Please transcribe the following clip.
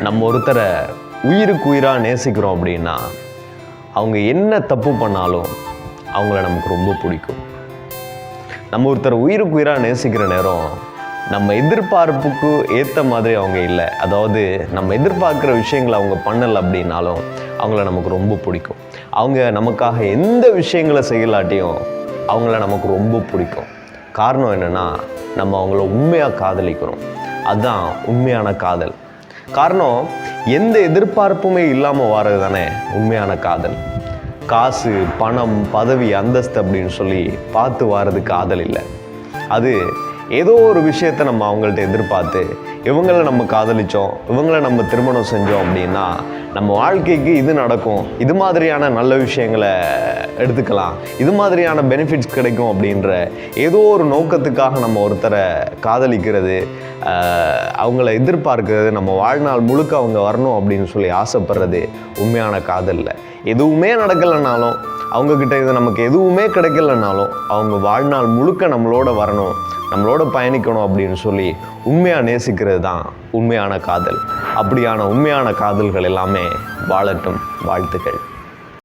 நம்ம ஒருத்தரை உயிருக்கு உயிராக நேசிக்கிறோம் அப்படின்னா அவங்க என்ன தப்பு பண்ணாலும் அவங்கள நமக்கு ரொம்ப பிடிக்கும். நம்ம ஒருத்தரை உயிருக்கு உயிராக நேசிக்கிற நேரம் நம்ம எதிர்பார்ப்புக்கு ஏற்ற மாதிரி அவங்க இல்லை. அதாவது நம்ம எதிர்பார்க்குற விஷயங்களை அவங்க பண்ணலை அப்படின்னாலும் அவங்கள நமக்கு ரொம்ப பிடிக்கும். அவங்க நமக்காக எந்த விஷயங்களை செய்யலாட்டியும் அவங்கள நமக்கு ரொம்ப பிடிக்கும். காரணம் என்னென்னா நம்ம அவங்கள உண்மையாக காதலிக்கிறோம். அதுதான் உண்மையான காதல். காரணம் எந்த எதிர்பார்ப்புமே இல்லாமல் வர்றது தானே உண்மையான காதல். காசு பணம் பதவி அந்தஸ்து அப்படின்னு சொல்லி பார்த்து வர்றது காதல் இல்லை. அது ஏதோ ஒரு விஷயத்தை நம்ம அவங்கள்ட்ட எதிர்பார்த்து இவங்கள நம்ம காதலித்தோம் இவங்கள நம்ம திருமணம் செஞ்சோம் அப்படின்னா நம்ம வாழ்க்கைக்கு இது நடக்கும். இது மாதிரியான நல்ல விஷயங்களை எடுத்துக்கலாம். இது மாதிரியான பெனிஃபிட்ஸ் கிடைக்கும் அப்படின்ற ஏதோ ஒரு நோக்கத்துக்காக நம்ம ஒருத்தரை காதலிக்கிறது அவங்கள எதிர்பார்க்கிறது நம்ம வாழ்நாள் முழுக்க அவங்க வரணும் அப்படின்னு சொல்லி ஆசைப்படுறது உண்மையான காதலில். எதுவுமே நடக்கலைனாலும் அவங்கக்கிட்ட இது நமக்கு எதுவுமே கிடைக்கலனாலும் அவங்க வாழ்நாள் முழுக்க நம்மளோட வரணும் நம்மளோட பயணிக்கணும் அப்படின்னு சொல்லி உண்மையாக நேசிக்கிறது தான் உண்மையான காதல். அப்படியான உண்மையான காதல்கள் எல்லாமே வாழட்டும். வாழ்த்துக்கள்.